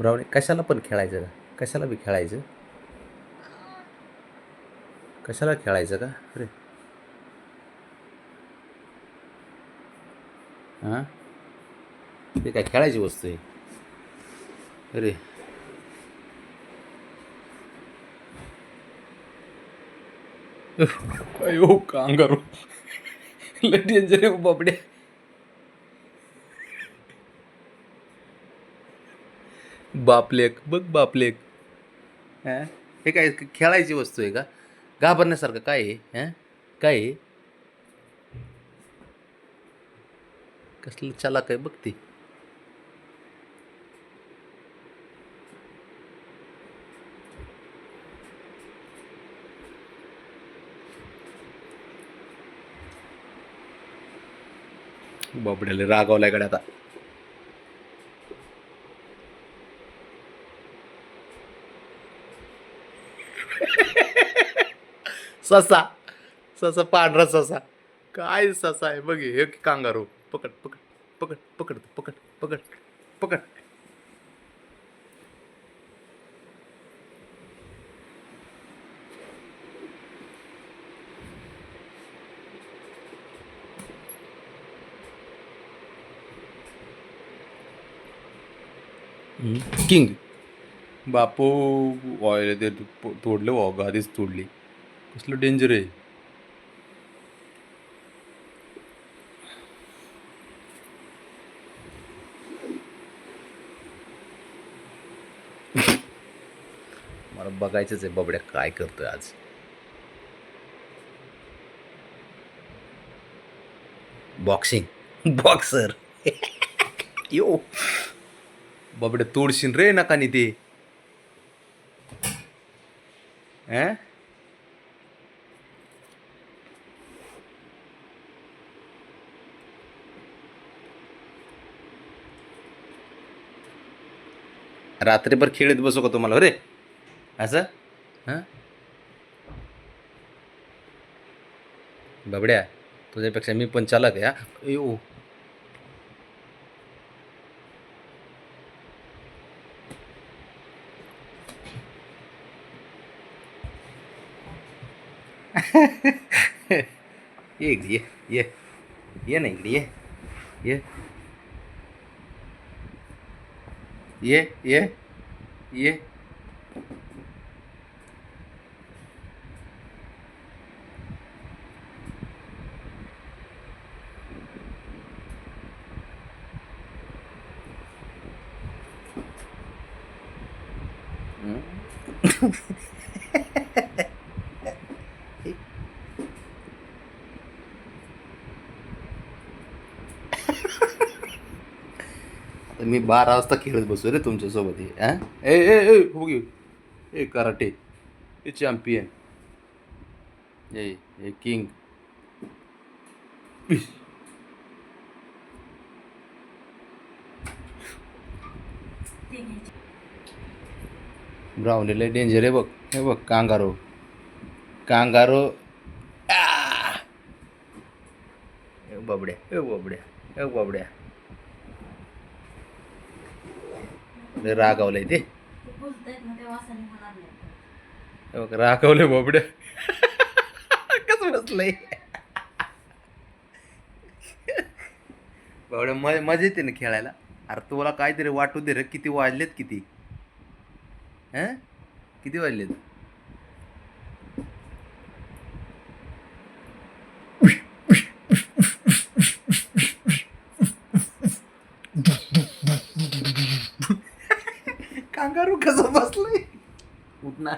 Brownie कशाला पण खेळायचं का? कशाला बी खेळायचं? कशाला खेळायचं का? अरे. हां? ते काय खेळायची वस्तू आहे? अरे. अयो कांगारू. लय डेंजर आहे बाबडे बापलेक बघ बापलेक. हां? हे काय खेळायची वस्तू आहे का? घाबरण्यासारखं काय आहे? हां? काय आहे? कसलं चालाक आहे बघ ती. बाबड्याला रागावलायकडे आता. ससा. ससा पांढरा ससा. काय ससा आहे? बघ हे कांगारू. पकड पकड पकड पकड पकड पकड पकड. किंग. बापू ऑयल ते तोडलं वा गादीच तोडली. कसलं डेंजर आहे? मला बघायचंच आहे बबड्या काय करतोय आज. बॉक्सिंग बॉक्सर यो. बबड्या तोडशीन रे नकानी ते. रात्रीभर खेळत बसू का तुम्हाला? रे असं? हां? बबड्या तुझ्यापेक्षा मी पण चालक या येऊ ये इकडे ये ये. ये ना इकडे ये. ये. ये ये ये तर मी बारा वाजता खेळत बसू रे तुमच्यासोबत हे हां? ए ए ए हो गे ए कराटे. ए चॅम्पियन ए ए किंग ब्राऊनीला डेंजर आहे बघ. हे बघ कांगारो. कांगारो. बबड्या ए बाबड्या. ए बाबड्या. बाबड्या लय रागावलंय ते. हे बघ रागावलंय बाबड्या. कसं बसलंय? बाबड्या मजा मजा येते ना खेळायला. अरे तुला काहीतरी वाटू दे रे किती वाजलेत किती? हं? किती वाजलेत? कांगारू कसं बसलंय? उठणार.